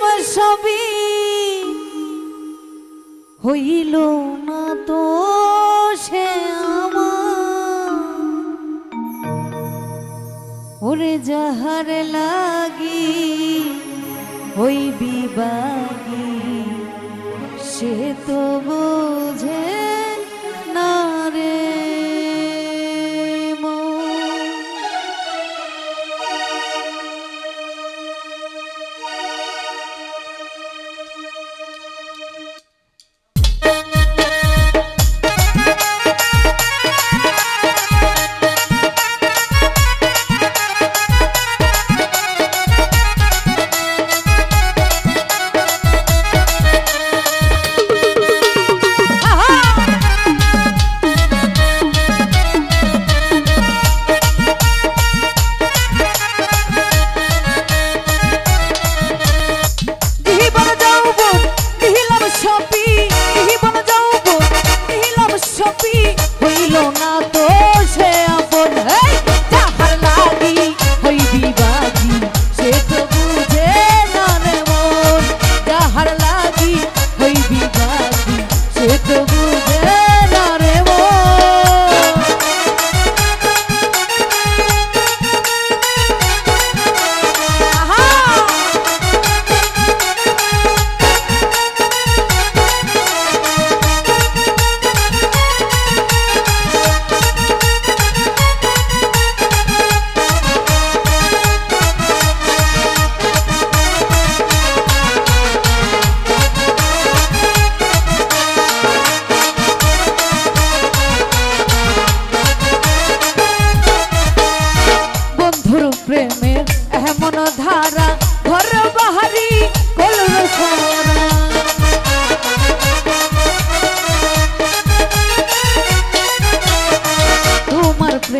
আমার সবই হইল না তো সে আমার। ওরে যাহার লাগি হইবি বাগি সে তো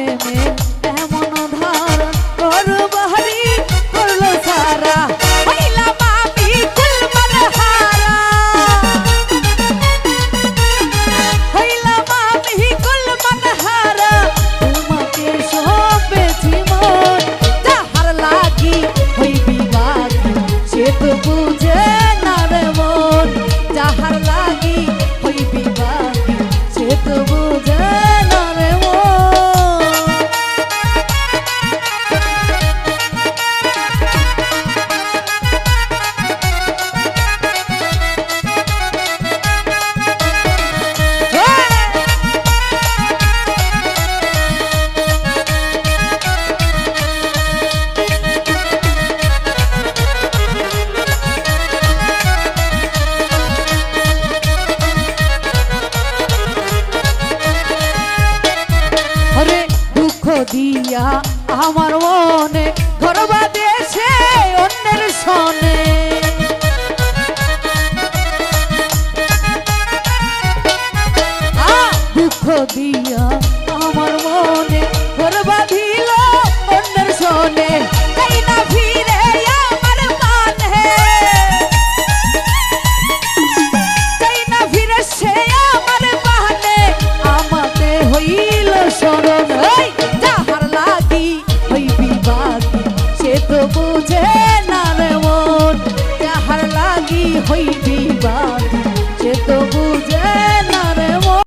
de দিয়া আমার মনে ধরবা দিয়েছে অন্যের সনে। হ্যাঁ, দুঃখ দিয়া yeah.